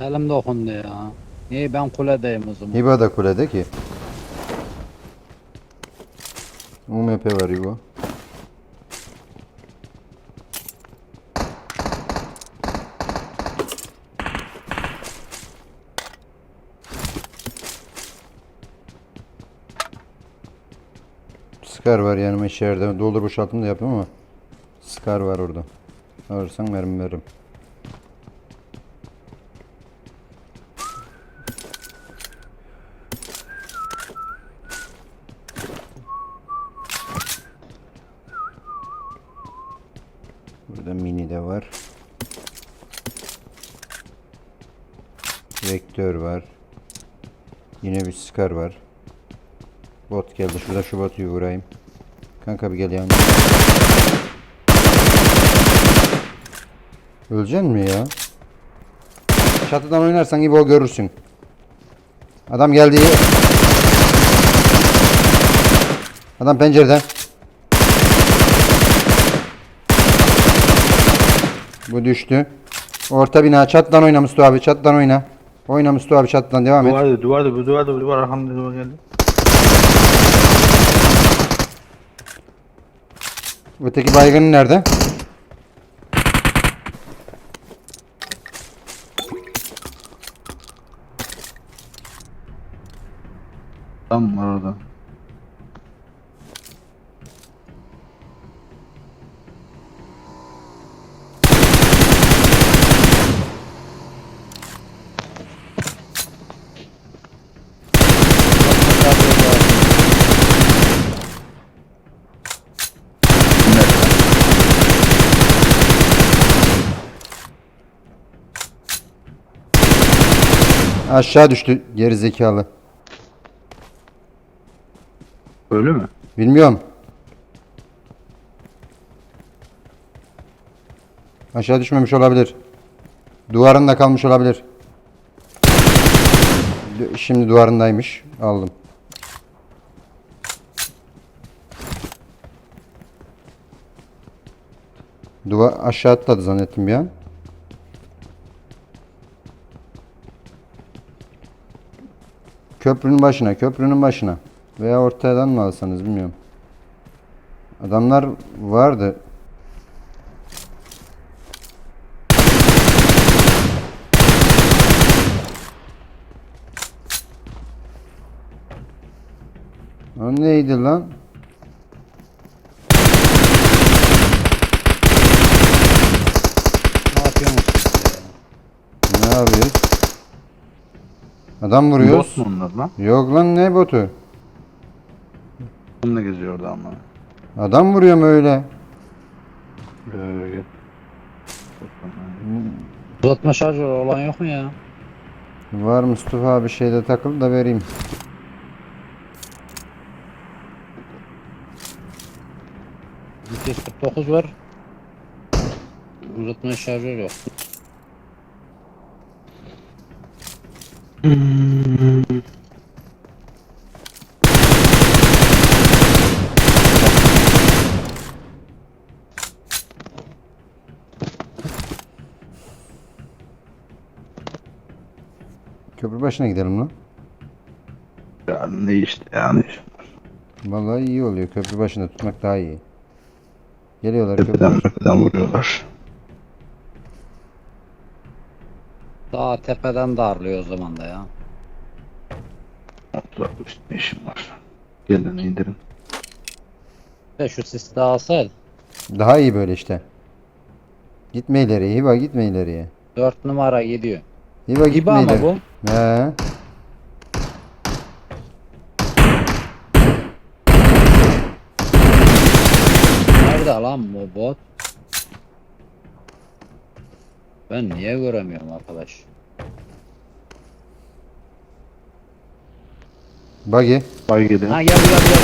Elim dokundu ya. Niye ben kuledeyim o zaman? Hiba da kulede ki. UMP var İbo. Scar var yanıma içeride. Doldur boşaltım da yapayım ama Scar var orada. Alırsan mermi veririm. Burada mini de var. Vektör var. Yine bir Scar var. Bot geldi. Şurada şu botu vurayım. Kanka bir gel yanıma. Öleceksin mi ya? Çatıdan oynarsan gibi o görürsün. Adam geldi. Adam pencereden. Bu düştü. Orta bina çattan oyna Mustafa abi çattan oyna. Oyna Mustafa abi çattan devam et. Duvarda, duvarda, bu duvarda, bu duvar arkamda duvar geldi. Öteki baygının nerede? Tam var orada. Aşağı düştü geri zekalı. Öyle mi? Bilmiyorum. Aşağı düşmemiş olabilir. Duvarında kalmış olabilir. Şimdi duvarındaymış. Aldım. Duvar aşağı atladı zannettim bir an. Köprünün başına, köprünün başına. Veya ortadan mı alsanız bilmiyorum. Adamlar vardı. O neydi lan? Ne yapıyorsunuz? Ne yapıyoruz? Adam vuruyoruz. Bot mu onlar lan? Yok lan ne botu? Onunla geziyor orada ama. Adam vuruyorum öyle. Böyle gel. Uzatma şarjı olan yok mu ya? Var Mustafa abi şeyde takıl da vereyim. Vites 49 var. Uzatma şarjı yok. Köprü başına gidelim lan. Ya ne işte yani. Vallahi iyi oluyor. Köprü başında tutmak daha iyi. Geliyorlar köprü. Tepeden tepeden vuruyorlar. Daha tepeden darlıyor o zaman da ya. Otur işte ne işim var. Gelin indirin. Ve şu sis daha alsaydı. Daha iyi böyle işte. Gitme ileriye. Hiba gitme ileriye. 4 numara gidiyor. Hiba gitme ama ileri. bu. He. Nerede lan bu bot? Ben niye göremiyorum arkadaş? Buggy. Bay gelin. Ha gel gel gel.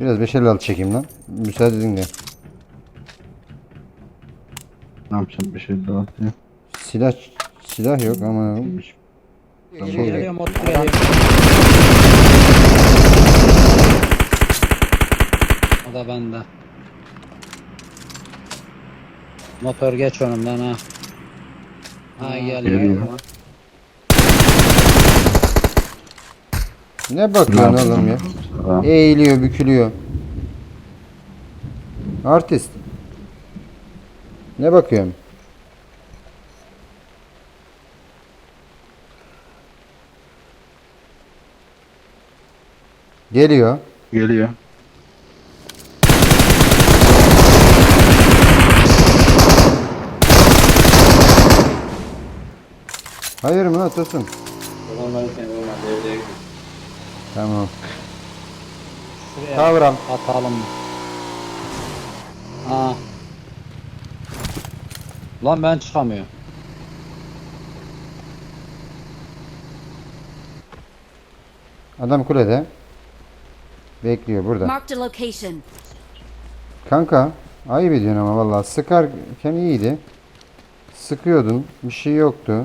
Biraz 556 çekeyim lan. Müsaade edin de. Ne yapacağım bir şey daha diye. Silah silah yok ama Geliyor, Şey- geliyor mod geliyor. O da bende. Motor geç önümden ha. Ha geliyor. Geliyor. Ne bakıyorsun oğlum ya? Tamam. Eğiliyor, bükülüyor. Artist. Ne bakıyorum? Geliyor. Geliyor. Hayır mı Atasun? Tamam. Şuraya Kavram. atalım. Ha. Lan ben çıkamıyorum. Adam kulede. Bekliyor burada. Marked a location. Kanka ayıp ediyorsun ama vallahi sıkarken iyiydi. Sıkıyordun bir şey yoktu.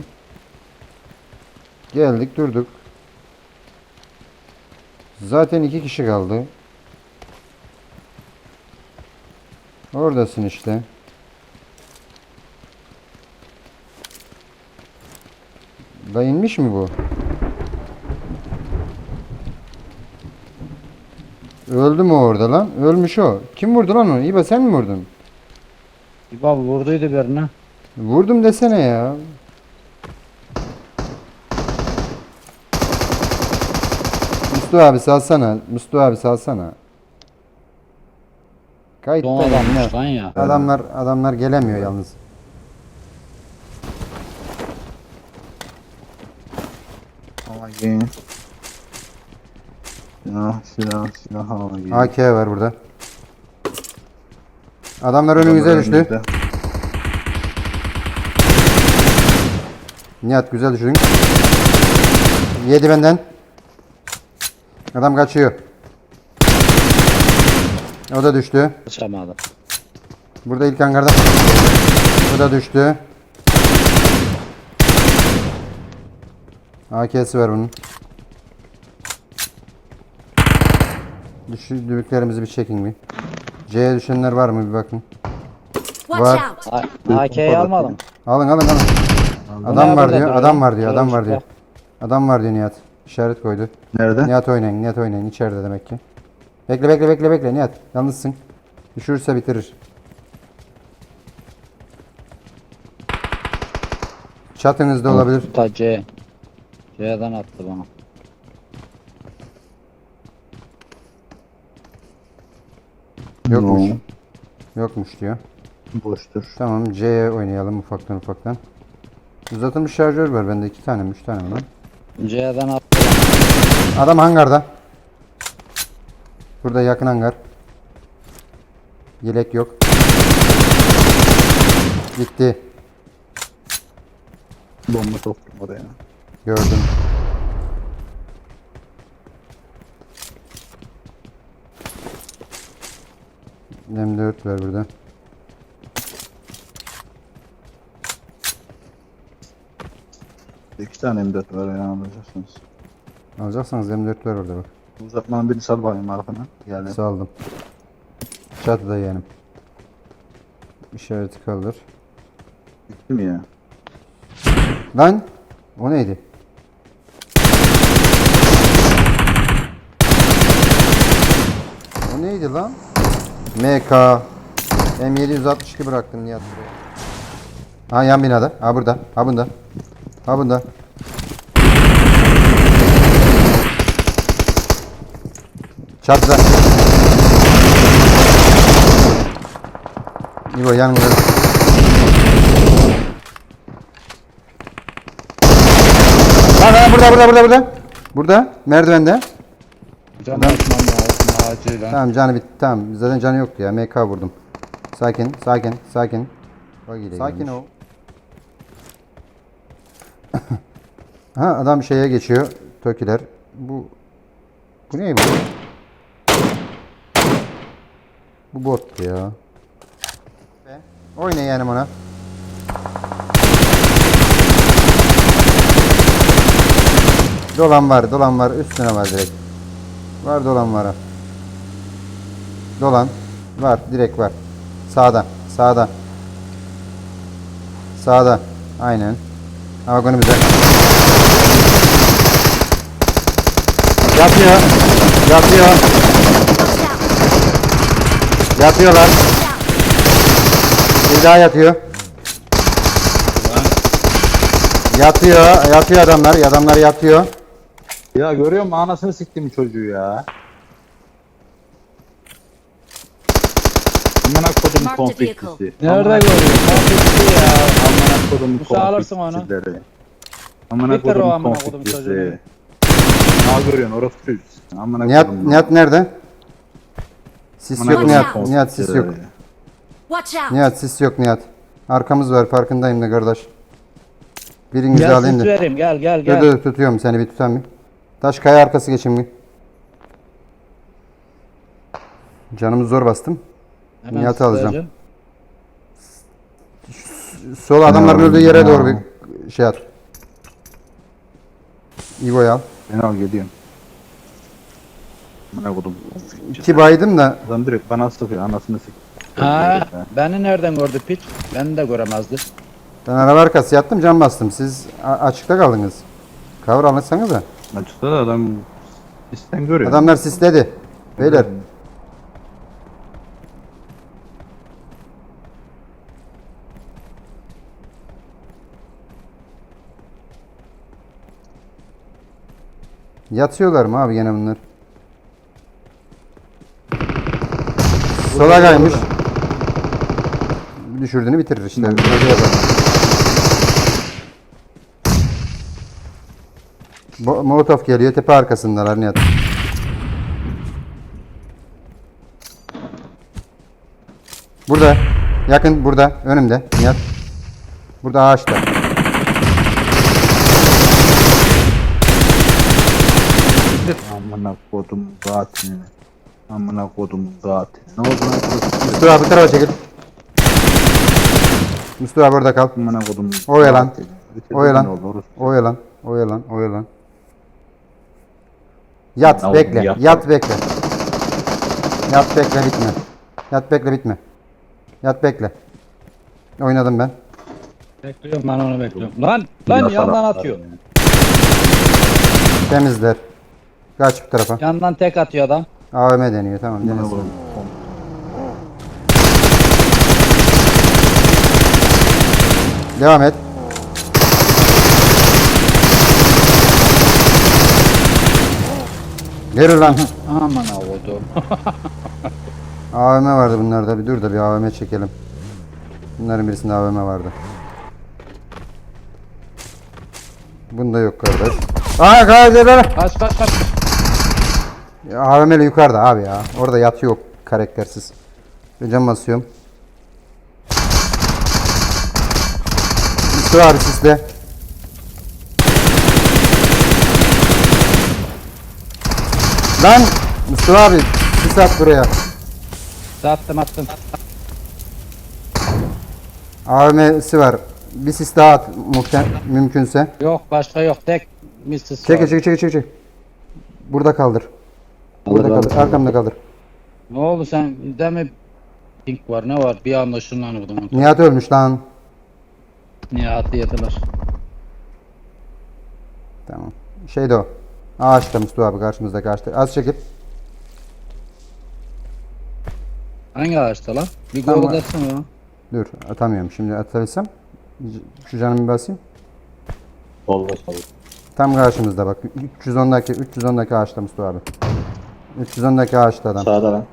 Geldik durduk. Zaten iki kişi kaldı. Oradasın işte. Da inmiş mi bu? Öldü mü orada lan? Ölmüş o. Kim vurdu lan onu? İba sen mi vurdun? İba vurduydu birine. Vurdum desene ya. Mustafa abi salsana. Mustafa abi salsana. Kayıtta Don lan ya. Adamlar adamlar gelemiyor yalnız. Yeni. Silah, silah, silah hava geliyor. AK var burada. Adamlar önünüze düştü. Nihat güzel düşün. Yedi benden. Adam kaçıyor. O da düştü. Kaçamadım. Burada ilk hangarda. Bu da düştü. AK'si var bunun. Düşürdüklerimizi bir çekin bir. C'ye düşenler var mı bir bakın. Watch Var. AK'yi almadım. Alın alın alın. Adam var diyor, adam var diyor, adam var Şurada, diyor. Adam var diyor Nihat. İşaret koydu. Nerede? Nihat oynayın, Nihat oynayın. İçeride demek ki. Bekle bekle bekle bekle Nihat. Yalnızsın. Düşürürse bitirir. Çatınızda olabilir. Ta C. C'den attı bana. Yokmuş. No. Yokmuş diyor. Boştur. Tamam C'ye oynayalım ufaktan ufaktan. Uzatılmış şarjör var bende iki tane mi üç tane mi lan? C'den attı. Adam hangarda. Burada yakın hangar. Yelek yok. Gitti. Bomba soktum oraya. Gördüm. M4 ver burada. Tane M4 var ya alacaksınız. Alacaksanız M4 ver orada bak. Uzatmanın birini sal bakayım arkana. Geldi. Saldım. Çatıda yeğenim. İşareti kaldır. Bitti mi ya? Lan! O neydi? O neydi lan? MK M762 bıraktım Nihat buraya. Ha yan binada. Ha burada. Ha bunda. Ha bunda. Çatıda. İbo yanında. Lan lan burada burada burada burada. Burada merdivende. Can lazım acilen. Tamam canı bitti tamam. Zaten canı yoktu ya. MK vurdum. Sakin sakin sakin. Sakin ol. ha adam şeye geçiyor. Tokiler. Bu bu ne bu? Bot ya. Oyna yani ona. Dolan var, dolan var. Üstüne var direkt. Var dolan var. Dolan. Var, direkt var. Sağda, sağda. Sağda. Aynen. Ha bak onu bize. Yatıyor. Yatıyor. Yatıyorlar. Bir daha yatıyor. Yatıyor. Yatıyor adamlar. Adamlar yatıyor. Ya görüyor musun anasını siktim çocuğu ya. Amına kodum Marked vehicle. konfektisi. Nerede Amına- görüyorsun? Konfetti ya. Amına kodum Bu sağlarsın onu. konfektisileri. Amına Bitir o kodum amına kodum konfektisi. çocuğunu. Ne görüyorsun orası çocuk. Amına Nihat, kodum. Nihat nerede? Sis yok Nihat. konfektisi. Nihat sis yok. Watch out! Nihat sis yok Nihat. Arkamız var farkındayım da kardeş. Birinizi Gel alayım da. vereyim gel gel Dur gel. dur tutuyorum seni bir tutan bir. Taş kaya arkası geçin bir. Canımı zor bastım. Hemen Nihat'ı alacağım. Sol adamların öldüğü yere doğru bir şey at. İbo'yu al. Ben al geliyorum. Amına kodum. İki baydım da Adam direkt bana sıkıyor anasını sik. Ha, beni nereden gördü piç? Beni de göremezdi. ben araba arkası yattım cam bastım. Siz açıkta kaldınız. Kavur alırsanız da. Açıkta da adam isten görüyor. Adamlar sisledi. Beyler. Yatıyorlar mı abi gene bunlar? Sola kaymış. Düşürdüğünü bitirir işte. Hadi yapalım. Bo- Molotov geliyor tepe arkasındalar Nihat. Burada. Yakın burada. Önümde. Nihat. Burada ağaçta. Amına kodum zaten. Amına kodum zaten. Ne oldu lan? Mustafa abi tarafa çekil. Mustafa abi orada kal. Amına kodum. Oya lan. Oya lan. Oya lan. Oya lan. Oya lan. Yat Lan bekle. Yat. yat. bekle. Yat bekle bitme. Yat bekle bitme. Yat bekle. Oynadım ben. Bekliyorum ben onu bekliyorum. Lan lan Bunlar yandan atıyor. Temizler. Kaç bu tarafa. Yandan tek atıyor adam. AVM deniyor tamam Amına denesin. Devam et. Yürü lan. Aman avuldu. AVM vardı bunlarda. Bir dur da bir AVM çekelim. Bunların birisinde AVM vardı. Bunda yok kardeş. Aa kardeş. kaç kaç kaç. AVM'li yukarıda abi ya. Orada yatıyor yok karaktersiz. Cam basıyorum. Mustafa abi sisle. Lan Mustafa abi sis at buraya. Attım attım. AVM'si var. Bir sis daha at muhtem mümkünse. Yok başka yok tek Mrs. Çek çek çek çek çek. Burada kaldır. Burada kaldır. Arkamda kaldır. Ne oldu sen de mi pink var ne var bir anda ışınlanıyordum. Nihat ölmüş lan. Nihat'ı yediler. Tamam. Şeyde o. Ağaçta Mustafa abi karşımızdaki ağaçta. Az çekip. Hangi ağaçta lan? Bir Tamam. gol etsene ya. Dur atamıyorum. Şimdi atabilsem. Şu canımı bir basayım. Solda solda. Tam karşımızda bak. 310'daki 310'daki ağaçta Mustafa abi. 310'daki ağaçta adam. Sağda lan.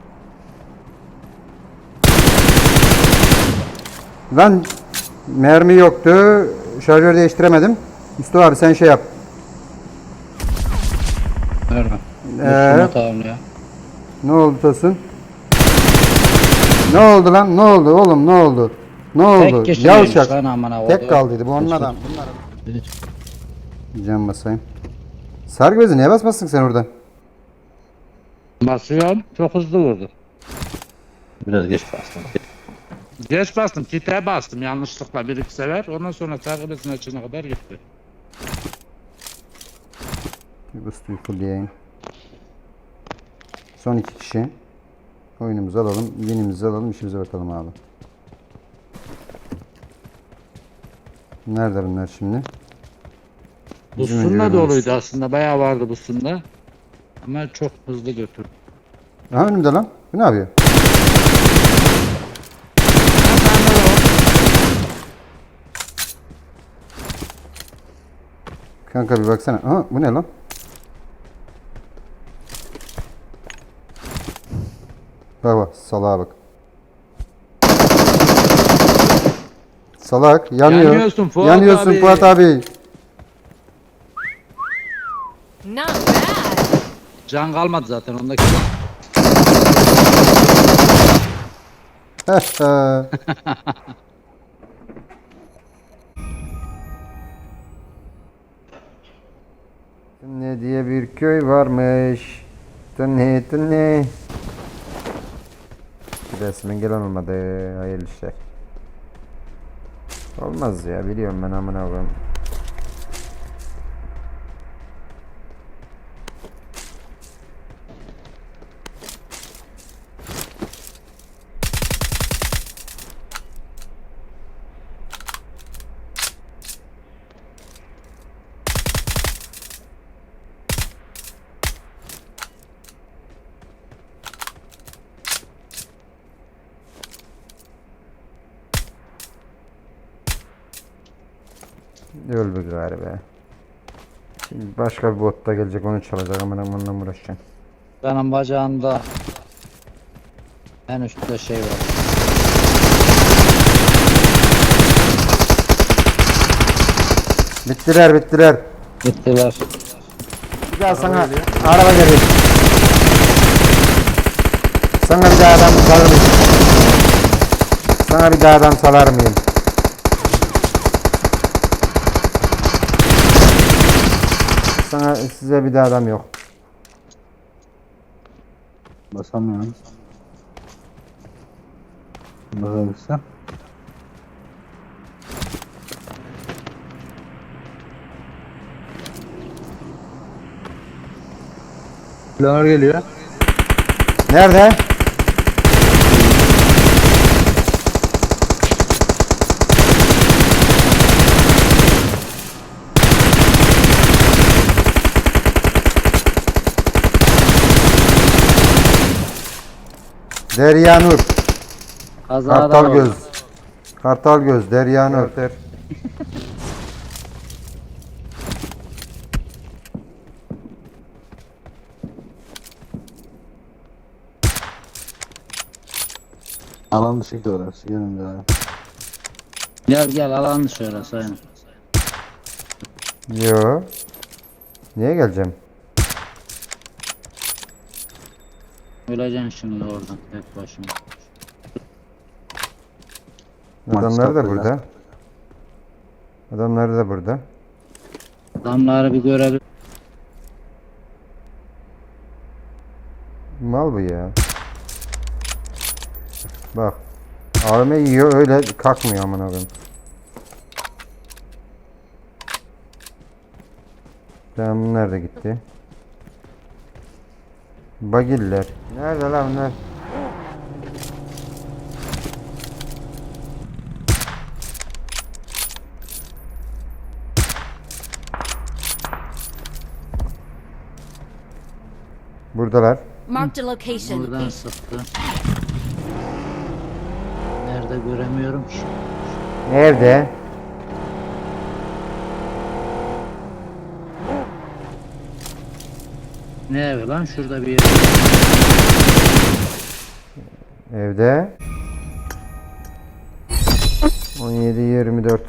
Lan mermi yoktu. Şarjör değiştiremedim. Mustafa abi sen şey yap. Nerede? Ee? Üstüne tamam ya. Ne oldu Tosun? Ne oldu lan? Ne oldu oğlum? Ne oldu? Ne oldu? Tek kişi Yavşak. Tek kaldıydı. Bu onun adam. Cam basayım. Sargı bezi niye basmazsın sen orada? Basıyorum. Çok hızlı vurdu. Biraz geç bastım. Geç bastım. Kite bastım yanlışlıkla bir iki sefer. Ondan sonra takibesine içine kadar gitti. Suyu fullleyeyim. Son iki kişi. Oyunumuzu alalım. Yenimizi alalım. işimize bakalım abi. Nerede bunlar şimdi? Bu Bizim önceden- doluydu aslında. Bayağı vardı bu sunna. Ama çok hızlı götürdü. Aha önümde lan. Bu ne yapıyor? Kanka bir baksana. Aha bu ne lan? Bak bak salağa bak. Salak yanıyor. Yanıyorsun Fuat Yanıyorsun abi. Fuat abi. Can kalmadı zaten ondaki. ne diye bir köy varmış. Tünne tünne. Resmen gelen olmadı. Hayırlı işler. Olmaz ya biliyorum ben amına koyayım. Öl bir gari be. Şimdi başka bir bot da gelecek onu çalacak amına onunla mı uğraşacaksın? Benim bacağımda en üstte şey var. Bittiler bittiler. Gittiler. Bir daha sana araba geliyor. Sana bir daha adam salar mıyım? Sana bir daha adam salar mıyım? Sana size bir daha adam yok. Basamıyorum. Bakabilsem. Silahlar geliyor. Nerede? Derya Nur. Kazada Kartal oldu. göz. Kartal göz. Derya Nur. Alan dışıydı orası. Gelin de. Gel gel alan şöyle sayın. Yo. Niye geleceğim? Öleceksin şimdi oradan tek başına. Adamlar da burada. Adamlar da burada. Adamları bir görebil. Mal bu ya. Bak. AVM yiyor öyle kalkmıyor amına koyayım. Tamam da gitti. Bagiller. Nerede lan bunlar? Buradalar. Marked location. Buradan sıktı. Nerede göremiyorum ki. Nerede? Ne evi lan şurada bir yer. Evde. 17 24